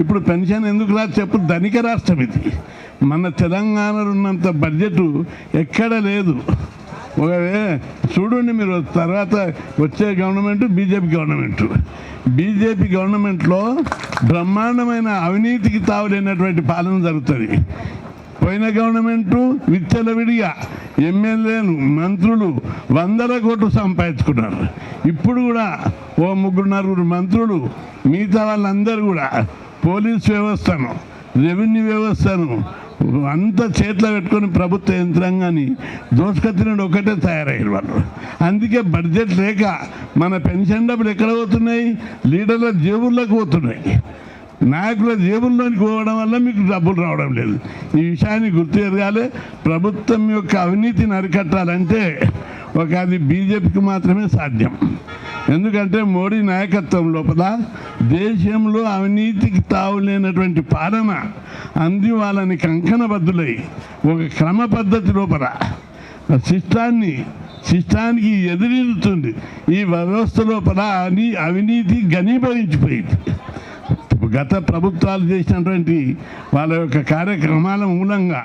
ఇప్పుడు పెన్షన్ ఎందుకు రాదు చెప్పు ధనిక రాష్ట్రం ఇది. మన తెలంగాణలో ఉన్నంత బడ్జెట్ ఎక్కడ లేదు. ఒకవే చూడండి మీరు తర్వాత వచ్చే గవర్నమెంట్ బీజేపీ గవర్నమెంట్. బీజేపీ గవర్నమెంట్లో బ్రహ్మాండమైన అవినీతికి తావులేనటువంటి పాలన జరుగుతుంది. పోయిన గవర్నమెంట్ విచ్చలవిడిగా ఎమ్మెల్యేలు మంత్రులు వందల కోట్లు సంపాదించుకున్నారు. ఇప్పుడు కూడా ఓ ముగ్గురు నలుగురు మంత్రులు మిగతా వాళ్ళందరూ కూడా పోలీస్ వ్యవస్థను రెవెన్యూ వ్యవస్థను అంత చేతిలో పెట్టుకొని ప్రభుత్వ యంత్రాంగాన్ని దోసుకొచ్చినట్టు ఒకటే తయారయ్యారు వాళ్ళు అందుకే బడ్జెట్ లేక మన పెన్షన్ డబ్బులు ఎక్కడ పోతున్నాయి? లీడర్ల జేబుల్లోకి పోతున్నాయి. నాయకుల జేబుల్లోనికి పోవడం వల్ల మీకు డబ్బులు రావడం లేదు. ఈ విషయాన్ని గుర్తు ఎరగాలి ప్రభుత్వం యొక్క అవినీతిని అరికట్టాలంటే ఒక అది బీజేపీకి మాత్రమే సాధ్యం. ఎందుకంటే మోడీ నాయకత్వం లోపల దేశంలో అవినీతికి తావులేనటువంటి పాలన అంది వాళ్ళని కంకణబద్ధులై ఒక క్రమ పద్ధతి లోపల శిష్టాన్ని శిష్టానికి ఎదిరిస్తుంది ఈ వ్యవస్థ లోపల అని అవినీతి ఘనీభవించిపోయింది. గత ప్రభుత్వాలు చేసినటువంటి వాళ్ళ యొక్క కార్యక్రమాల మూలంగా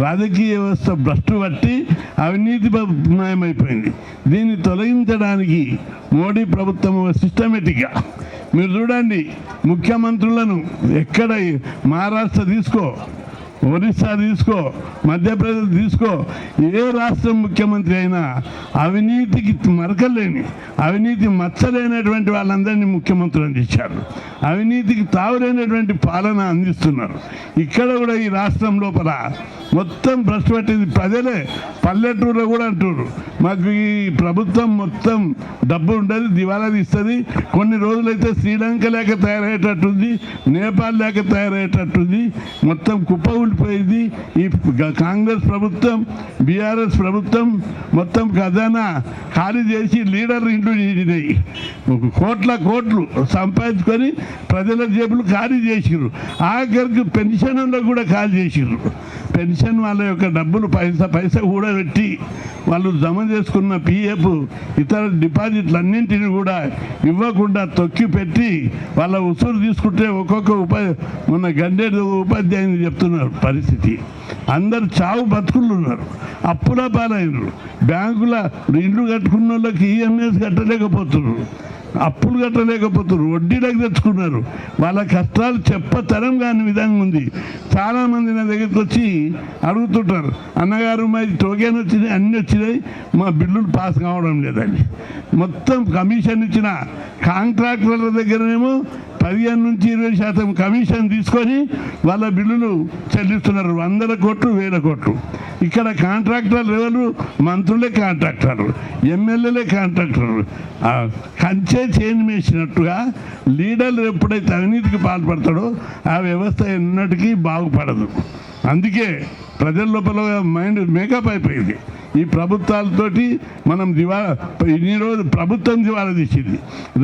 రాజకీయ వ్యవస్థ భ్రష్టు పట్టి అవినీతి మయమైపోయింది దీన్ని తొలగించడానికి మోడీ ప్రభుత్వం సిస్టమేటిక్గా మీరు చూడండి ముఖ్యమంత్రులను ఎక్కడ మహారాష్ట్ర తీసుకో ఒరిస్సా తీసుకో మధ్యప్రదేశ్ తీసుకో ఏ రాష్ట్రం ముఖ్యమంత్రి అయినా అవినీతికి మరకలేని అవినీతి మచ్చలేనటువంటి వాళ్ళందరినీ ముఖ్యమంత్రులను ఇచ్చారు అవినీతికి తావులేనటువంటి పాలన అందిస్తున్నారు. ఇక్కడ కూడా ఈ రాష్ట్రం లోపల మొత్తం భ్రష్టు పట్టింది. ప్రజలే పల్లెటూరులో కూడా అంటున్నారు మాకు ఈ ప్రభుత్వం మొత్తం డబ్బు ఉండదు దివాలా తీస్తుంది. కొన్ని రోజులైతే శ్రీలంక లేక తయారయ్యేటట్టుంది నేపాల్ లేక తయారయ్యేటట్టుంది. మొత్తం కుప్ప ఊడిపోయింది. ఈ కాంగ్రెస్ ప్రభుత్వం బీఆర్ఎస్ ప్రభుత్వం మొత్తం ఖజానా ఖాళీ చేసి లీడర్ ఇండ్లు కోట్ల కోట్లు సంపాదించుకొని ప్రజల జేబులు ఖాళీ చేసిర్రు. ఆఖరికి పెన్షన్లో కూడా ఖాళీ చేసిర్రు. పెన్షన్ వాళ్ళ యొక్క డబ్బులు పైసా పైసా కూడా పెట్టి వాళ్ళు జమ చేసుకున్న పిఎఫ్ ఇతర డిపాజిట్లు అన్నింటినీ కూడా ఇవ్వకుండా తొక్కి పెట్టి వాళ్ళ ఉసురు తీసుకుంటే ఒక్కొక్క ఉప మొన్న గండేడు ఉపాధ్యాయుని చెప్తున్నారు పరిస్థితి. అందరు చావు బతుకులు ఉన్నారు. అప్పుల పాలైనరు. బ్యాంకుల ఇండ్లు కట్టుకున్న వాళ్ళకి ఈఎంఎస్ కట్టలేకపోతున్నారు. అప్పులు కట్టలేకపోతున్నారు వడ్డీలకు తెచ్చుకున్నారు. వాళ్ళ కష్టాలు చెప్పతరం కాని విధంగా ఉంది. చాలామంది నా దగ్గరికి వచ్చి అడుగుతుంటారు. అన్నగారు మాది టోకెన్ వచ్చినాయి అన్నీ వచ్చినాయి. మా బిల్లులు పాస్ కావడం లేదండి. మొత్తం కమిషన్ ఇచ్చిన కాంట్రాక్టర్ల దగ్గరనేమో పదిహేను నుంచి ఇరవై శాతం కమిషన్ తీసుకొని వాళ్ళ బిల్లులు చెల్లిస్తున్నారు. వందల కోట్లు వేల కోట్లు. ఇక్కడ కాంట్రాక్టర్లు ఎవరు? మంత్రులే కాంట్రాక్టర్లు ఎమ్మెల్యేలే కాంట్రాక్టర్లు. కంచే చేంజ్ వేసినట్టుగా లీడర్లు ఎప్పుడైతే అవినీతికి పాల్పడతాడో ఆ వ్యవస్థ ఎన్నటికీ బాగుపడదు. అందుకే ప్రజల లోపల మైండ్ మేకప్ అయిపోయింది. ఈ ప్రభుత్వాలతోటి మనం దివా ఇన్ని రోజు ప్రభుత్వం దివాలా తీసింది.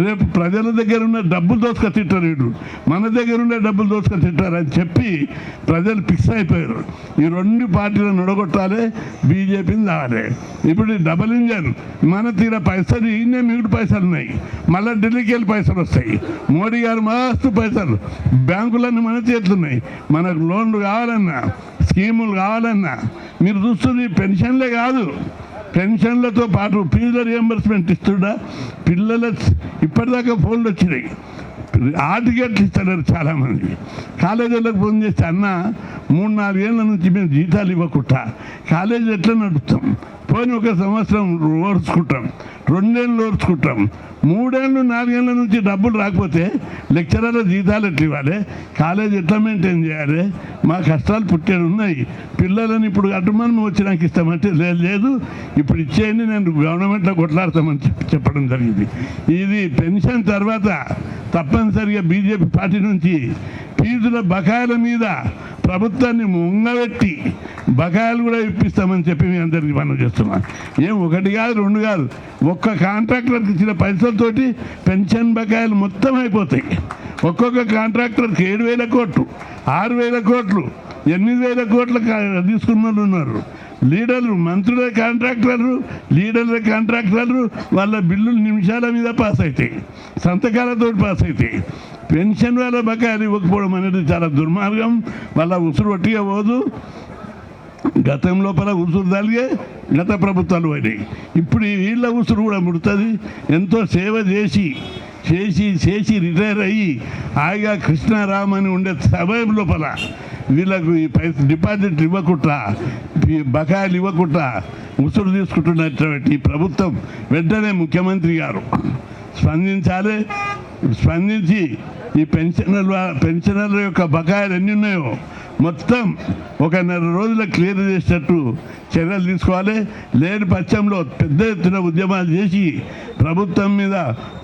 రేపు ప్రజల దగ్గర ఉన్న డబ్బులు దోసుక తింటారు వీళ్ళు. మన దగ్గర ఉన్న డబ్బులు దోసుక తింటారు అని చెప్పి ప్రజలు ఫిక్స్ అయిపోయారు. ఈ రెండు పార్టీలను నొడగొట్టాలి బీజేపీని రావాలి ఇప్పుడు డబల్ ఇంజన్ మన తీర పైసలు ఈయనే మిగుడు పైసలు ఉన్నాయి. మళ్ళీ ఢిల్లీకి వెళ్ళి పైసలు వస్తాయి. మోడీ గారు మస్తు పైసలు. బ్యాంకులన్నీ మన చేతులు ఉన్నాయి. మనకు లోన్లు కావాలన్నా స్కీములు కావాలన్నా. మీరు చూస్తుంది పెన్షన్లే కాదు. పెన్షన్లతో పాటు ఫీజుల రియంబర్స్మెంట్ ఇస్తుడా? పిల్లల ఇప్పటిదాకా ఫోన్లు వచ్చినాయి. ఆ టికెట్లు ఇస్తున్నారు చాలామంది. కాలేజీలకు ఫోన్ చేస్తే అన్న మూడు నాలుగేళ్ళ నుంచి మేము జీతాలు ఇవ్వకుండా కాలేజీ ఎట్లా నడుపుతాం? పోయిన ఒక సంవత్సరం ఓర్చుకుంటాం. రెండేళ్ళు ఓర్చుకుంటాం. మూడేళ్ళు నాలుగేళ్ళ నుంచి డబ్బులు రాకపోతే లెక్చరర్ల జీతాలు ఎట్లా ఇవ్వాలి? కాలేజ్ ఎట్లా మెయింటైన్ చేయాలి? మా కష్టాలు పుట్టేవి ఉన్నాయి. పిల్లలను ఇప్పుడు అటుమని వచ్చినాక ఇస్తామంటే లేదు లేదు. ఇప్పుడు ఇచ్చేయండి నేను గవర్నమెంట్లో కొట్లాడతామని చెప్పి చెప్పడం జరిగింది. ఇది పెన్షన్ తర్వాత తప్పనిసరిగా బీజేపీ పార్టీ నుంచి ఫీజుల బకాయిల మీద ప్రభుత్వాన్ని ముంగబెట్టి బకాయిలు కూడా ఇప్పిస్తామని చెప్పి మీ అందరికీ మనం చేస్తున్నాం. ఏం ఒకటి కాదు రెండు కాదు. ఒక్క కాంట్రాక్టర్కి ఇచ్చిన పైసలతోటి పెన్షన్ బకాయిలు మొత్తం అయిపోతాయి. ఒక్కొక్క కాంట్రాక్టర్కి ఏడు వేల కోట్లు ఆరు వేల కోట్లు ఎనిమిది వేల కోట్లు తీసుకున్న వాళ్ళు ఉన్నారు. లీడర్లు మంత్రుల కాంట్రాక్టర్లు లీడర్ల కాంట్రాక్టర్లు వాళ్ళ బిల్లులు నిమిషాల మీద పాస్ అవుతాయి సంతకాలతో పాస్ అవుతాయి పెన్షన్ వాళ్ళ బకాయిలు ఇవ్వకపోవడం అనేది చాలా దుర్మార్గం. వాళ్ళ ఉసురు వట్టిగా పోదు. గతం లోపల ఉసురు తలిగే గత ప్రభుత్వాలు పోయినాయి ఇప్పుడు వీళ్ళ ఉసురు కూడా ముడుతుంది. ఎంతో సేవ చేసి చేసి చేసి రిటైర్ అయ్యి హాయిగా కృష్ణారామ్ అని ఉండే సమయం లోపల వీళ్ళకు ఈ పైసలు డిపాజిట్ ఇవ్వకుండా బకాయిలు ఇవ్వకుండా ఉసురు తీసుకుంటున్నటువంటి ప్రభుత్వం వెంటనే ముఖ్యమంత్రి గారు స్పందించాలి. స్పందించి ఈ పెన్షనర్ల పెన్షనర్ల యొక్క బకాయిలు ఎన్ని ఉన్నాయో మొత్తం ఒక నెల రోజుల క్లియర్ చేసేటట్టు చర్యలు తీసుకోవాలి. లేని పక్షంలో పెద్ద ఎత్తున ఉద్యమాలు చేసి ప్రభుత్వం మీద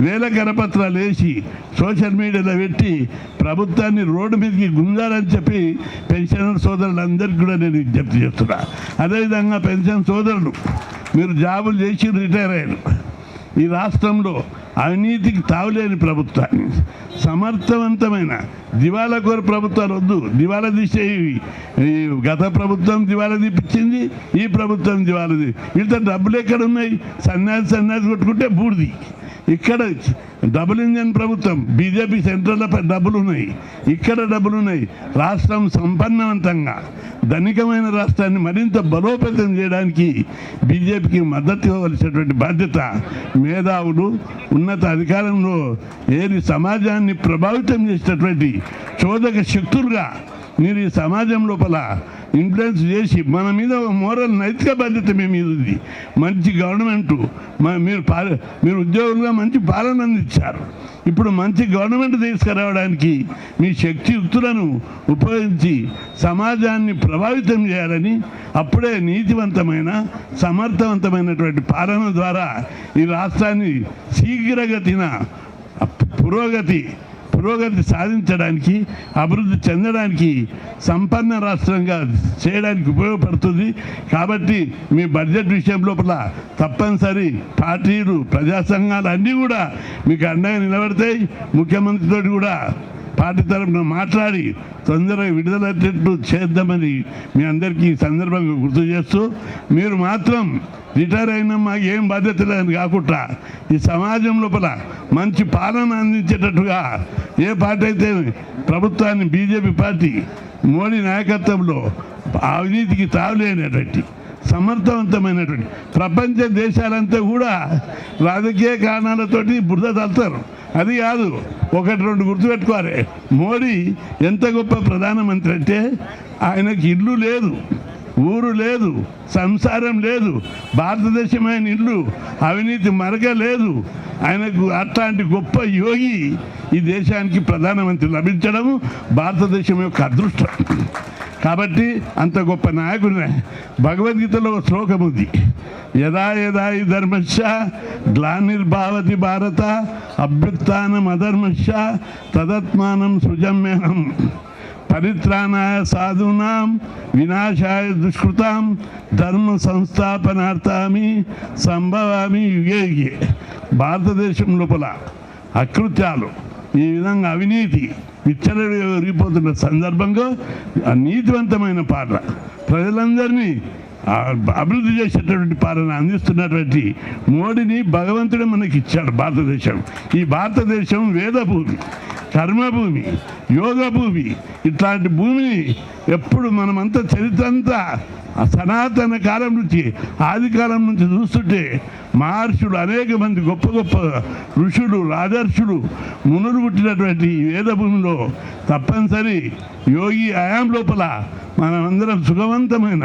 వేల కరపత్రాలు వేసి సోషల్ మీడియాలో పెట్టి ప్రభుత్వాన్ని రోడ్డు మీదకి గుంజాలని చెప్పి పెన్షనర్ సోదరులందరికీ కూడా నేను విజ్ఞప్తి చేస్తున్నా. అదేవిధంగా పెన్షన్ సోదరులు మీరు జాబులు చేసి రిటైర్ అయ్యారు. ఈ రాష్ట్రంలో అవినీతికి తావులేని ప్రభుత్వాన్ని. సమర్థవంతమైన దివాలా కోర ప్రభుత్వాలు వద్దు. దివాలా తీసే ఈ- గత ప్రభుత్వం దివాలా తీపిచ్చింది ఈ ప్రభుత్వం దివాలా వీళ్ళతో డబ్బులు ఎక్కడ ఉన్నాయి? సన్యాసి సన్యాసి కొట్టుకుంటే బూడిది. ఇక్కడ డబుల్ ఇంజన్ ప్రభుత్వం బీజేపీ సెంట్రల్లో డబ్బులు ఉన్నాయి ఇక్కడ డబ్బులు ఉన్నాయి రాష్ట్రం సంపన్నవంతంగా ధనికమైన రాష్ట్రాన్ని మరింత బలోపేతం చేయడానికి బీజేపీకి మద్దతు ఇవ్వవలసినటువంటి బాధ్యత మేధావులు ఉన్నత అధికారంలో ఏది సమాజాన్ని ప్రభావితం చేసేటటువంటి చోదక శక్తులుగా మీరు ఈ సమాజం లోపల ఇన్ఫ్లుయెన్స్ చేసి మన మీద మోరల్ నైతిక బాధ్యత మీ మీద ఉంది. మంచి గవర్నమెంట్ మీరు పాల- మీరు ఉద్యోగులుగా మంచి పాలన అందించారు. ఇప్పుడు మంచి గవర్నమెంట్ తీసుకురావడానికి మీ శక్తియుక్తులను ఉపయోగించి సమాజాన్ని ప్రభావితం చేయాలని అప్పుడే నీతివంతమైన సమర్థవంతమైనటువంటి పాలన ద్వారా ఈ రాష్ట్రాన్ని శీఘ్రగతిన పురోగతి పురోగతి సాధించడానికి అభివృద్ధి చెందడానికి సంపన్న రాష్ట్రంగా చేయడానికి ఉపయోగపడుతుంది. కాబట్టి మీ బడ్జెట్ విషయం లోపల తప్పనిసరి పార్టీలు ప్రజా సంఘాలు అన్నీ కూడా మీకు అండగా నిలబడతాయి. ముఖ్యమంత్రితో కూడా పార్టీ తరఫున మాట్లాడి తొందరగా విడుదలయ్యేటట్టు చేద్దామని మీ అందరికీ ఈ సందర్భంగా గుర్తు చేస్తూ మీరు మాత్రం రిటైర్ అయినా మాకు ఏం బాధ్యత లేదని కాకుండా ఈ సమాజం లోపల మంచి పాలన అందించేటట్టుగా ఏ పార్టీ అయితే ప్రభుత్వాన్ని బీజేపీ పార్టీ మోడీ నాయకత్వంలో అవినీతికి తావులేనటువంటి సమర్థవంతమైనటువంటి ప్రపంచ దేశాలంతా కూడా రాజకీయ కారణాలతోటి బురద తల్తారు అది కాదు ఒకటి రెండు గుర్తుపెట్టుకోవాలి. మోడీ ఎంత గొప్ప ప్రధానమంత్రి అంటే ఆయనకి ఇల్లు లేదు ఊరు లేదు సంసారం లేదు భారతదేశమైన ఇల్లు అవినీతి మరక లేదు. ఆయనకు అట్లాంటి గొప్ప యోగి ఈ దేశానికి ప్రధానమంత్రి లభించడము భారతదేశం యొక్క అదృష్టం. కాబట్టి అంత గొప్ప నాయకుడు భగవద్గీతలో ఒక శ్లోకం ఉంది. యదా యదా ఈ ధర్మశ గ్లానిర్భావతి భారత అభ్యుత్నం అధర్మశ తదత్మానం సృజమ్యహం. పరిత్రాణాయ సాధూనాం వినాశాయ దుష్కృతాం ధర్మ సంస్థాపనార్థామి సంభవామి యుగే యుగే భారతదేశం లోపల అకృత్యాలు. ఈ విధంగా అవినీతి విచ్చలరిగిపోతున్న సందర్భంగా ఆ నీతివంతమైన పాలన ప్రజలందరినీ అభివృద్ధి చేసేటటువంటి పాలన అందిస్తున్నటువంటి మోడీని భగవంతుడు మనకి ఇచ్చాడు భారతదేశం. ఈ భారతదేశం వేదభూమి కర్మభూమి యోగ భూమి ఇట్లాంటి భూమిని ఎప్పుడు మనమంతా చరిత్ర అంతా సనాతన కాలం నుంచి ఆది కాలం నుంచి చూస్తుంటే మహర్షులు అనేక మంది గొప్ప గొప్ప ఋషులు రాజర్షులు మునులు పుట్టినటువంటి ఈ వేదభూమిలో తప్పనిసరి యోగి అయాం లోపల మనమందరం సుఖవంతమైన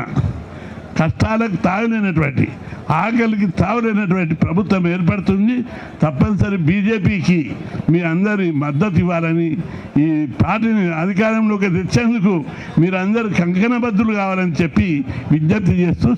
కష్టాలకు తాగలేనటువంటి ఆకలికి తావులేనటువంటి ప్రభుత్వం ఏర్పడుతుంది. తప్పనిసరి బీజేపీకి మీ అందరి మద్దతు ఇవ్వాలని ఈ పార్టీని అధికారంలోకి తెచ్చేందుకు మీరందరూ కంకణబద్ధులు కావాలని చెప్పి విజ్ఞప్తి చేస్తూ